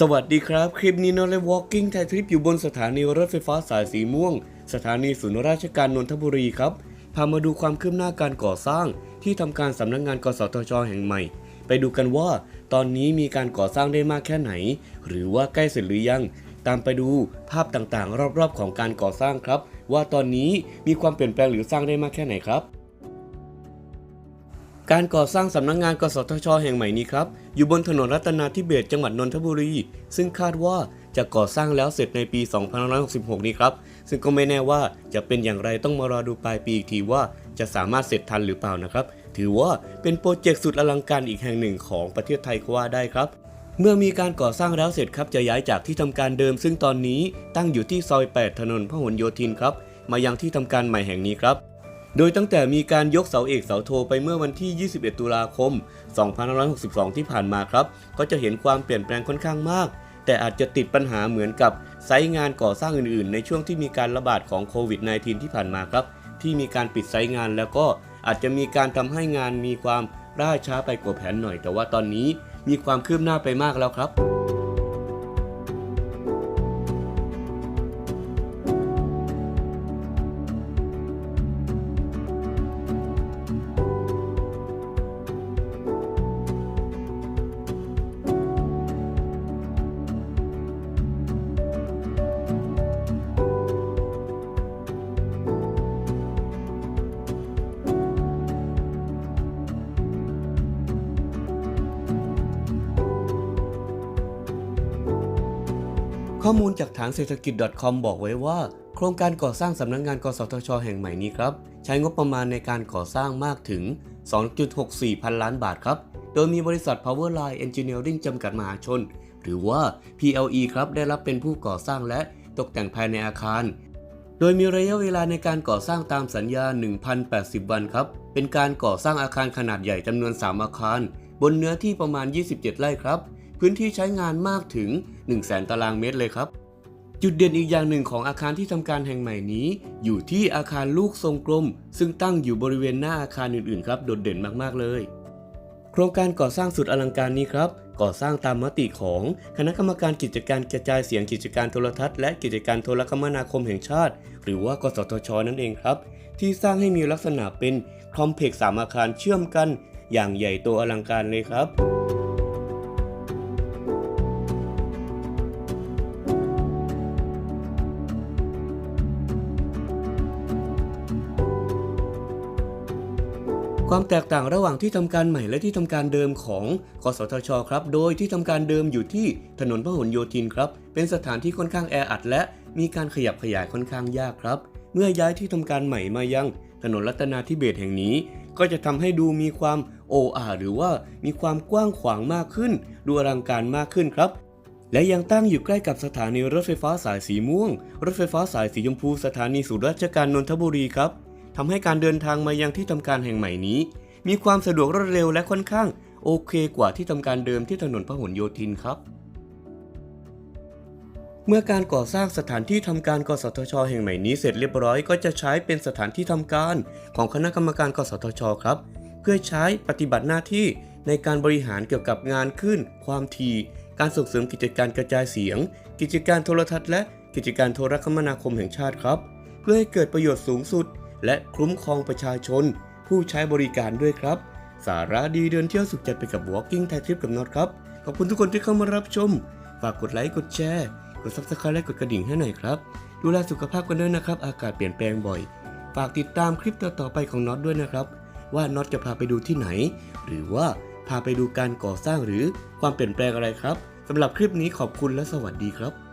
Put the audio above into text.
สวัสดีครับ คลิปนี้นอเล Walking ไทยทริปอยู่บนสถานีรถไฟฟ้าสายสีม่วง สถานีศูนย์ราชการนนทบุรีครับ พามาดูความคืบหน้าการก่อสร้าง ที่ทำการสำนักงานกสทช แห่งใหม่ ไปดูกันว่า ตอนนี้มีการก่อสร้างได้มากแค่ไหน หรือว่าใกล้เสร็จหรือยัง ตามไปดูภาพต่างๆ รอบๆ ของการก่อสร้างครับ ว่าตอนนี้มีความเปลี่ยนแปลงหรือสร้างได้มากแค่ไหนครับ การก่อสร้างสำนักงงานกสทช แห่งใหม่นี้ครับ อยู่บนถนนรัตนาธิเบศจังหวัดนนทบุรี ซึ่งคาดว่าจะก่อสร้างแล้วเสร็จในปี 2566 นี้ครับ ซึ่งก็ไม่แน่ว่าจะเป็นอย่างไรต้องมารอดูปลายปีอีกทีว่าจะสามารถเสร็จทันหรือเปล่านะครับ ถือว่าเป็นโปรเจกต์สุดอลังการอีกแห่งหนึ่งของประเทศไทยก็ว่าได้ครับ เมื่อมีการก่อสร้างแล้วเสร็จครับจะย้ายจากที่ทำการเดิม ซึ่งตอนนี้ตั้งอยู่ที่ซอย 8 ถนนพหลโยธินครับมายังที่ทำการใหม่แห่งนี้ครับ โดยตั้งแต่มีการยกเสาเอกเสาโทไปเมื่อวันที่ 21 ตุลาคม 2562 ที่ผ่านมาครับ ก็จะเห็นความเปลี่ยนแปลงค่อนข้างมาก แต่อาจจะติดปัญหาเหมือนกับไซต์งานก่อสร้างอื่นๆ ในช่วงที่มีการระบาดของโควิด -19 ที่ผ่านมาครับ ที่มีการปิดไซต์งานแล้วก็อาจจะมีการทำให้งานมีความล่าช้าไปกว่าแผนหน่อย แต่ว่าตอนนี้มีความคืบหน้าไปมากแล้วครับ ข้อมูลจากฐานเศรษฐกิจ .com บอกไว้ว่า โครงการก่อสร้างสำนักงงานกสทช แห่งใหม่นี้ครับ ใช้งบประมาณในการก่อสร้างมากถึง 2.64 พันล้านบาทครับ โดยมีบริษัท Powerline Engineering จำกัดมหาชน หรือว่า PLE ครับได้รับเป็นผู้ก่อสร้างและตกแต่งภายในอาคาร โดยมีระยะเวลาในการก่อสร้างตามสัญญา 1,080 วันครับ เป็นการก่อสร้างอาคารขนาดใหญ่จำนวน 3 อาคาร บนเนื้อที่ประมาณ 27 ไร่ครับ พื้นที่ใช้งานมากถึง 100,000 ตารางเมตรเลยครับ จุดเด่นอีกอย่างหนึ่งของอาคารที่ทำการแห่งใหม่นี้ อยู่ที่อาคารลูกทรงกลม ซึ่งตั้งอยู่บริเวณหน้าอาคารอื่นๆครับโดดเด่นมากๆเลย โครงการก่อสร้างสุดอลังการนี้ครับก่อสร้างตามมติของคณะกรรมการกิจการกระจายเสียงกิจการโทรทัศน์และกิจการโทรคมนาคมแห่งชาติ หรือว่ากสทช นั่นเองครับ ที่สร้างให้มีลักษณะเป็นคอมเพล็กซ์สามอาคารเชื่อมกัน อย่างใหญ่โตอลังการเลยครับ ความแตกต่างระหว่างที่ทำการใหม่และที่ทำการเดิมของกสทชครับ โดยที่ทำการเดิมอยู่ที่ถนนพหลโยธินครับ เป็นสถานที่ค่อนข้างแออัด และมีการขยับขยายค่อนข้างยากครับ เมื่อย้ายที่ทำการใหม่มายังถนนรัตนาธิเบศแห่งนี้ ก็จะทำให้ดูมีความโออาหรือว่ามีความกว้างขวางมากขึ้น ดูอลังการมากขึ้นครับและยังตั้งอยู่ใกล้กับสถานีรถไฟฟ้าสายสีม่วง รถไฟฟ้าสายสีชมพู สถานีศูนย์ราชการนนทบุรีครับ ทำให้การเดินทางมายังที่ทำการแห่งใหม่นี้ มีความสะดวกรวดเร็วและค่อนข้างโอเคกว่าที่ทำการเดิมที่ถนนพหลโยธินครับ เมื่อการก่อสร้างสถานที่ทำการกสทช แห่งใหม่นี้เสร็จเรียบร้อยก็จะใช้เป็นสถานที่ทำการของคณะกรรมการกสทช ครับ เพื่อใช้ปฏิบัติหน้าที่ในการบริหารเกี่ยวกับงานขึ้น ความถี่การส่งเสริมกิจการกระจายเสียง กิจการโทรทัศน์และกิจการโทรคมนาคมแห่งชาติครับ เพื่อให้เกิดประโยชน์สูงสุด และคุ้มครองประชาชน ผู้ใช้บริการด้วยครับ สาระดีเดินเที่ยวสุขใจไปกับ Walking Thai Trip กับน็อตครับ ขอบคุณทุกคนที่เข้ามารับชม ฝากกดไลค์กดแชร์ กด Subscribe และกดกระดิ่งให้หน่อยครับ ดูแลสุขภาพกันด้วยนะครับ อากาศเปลี่ยนแปลงบ่อย ฝากติดตามคลิปต่อๆไปของน็อตด้วยนะครับ ว่าน็อตจะพาไปดูที่ไหน หรือว่าพาไปดูการก่อสร้างหรือความเปลี่ยนแปลงอะไรครับสำหรับคลิปนี้ขอบคุณและสวัสดีครับ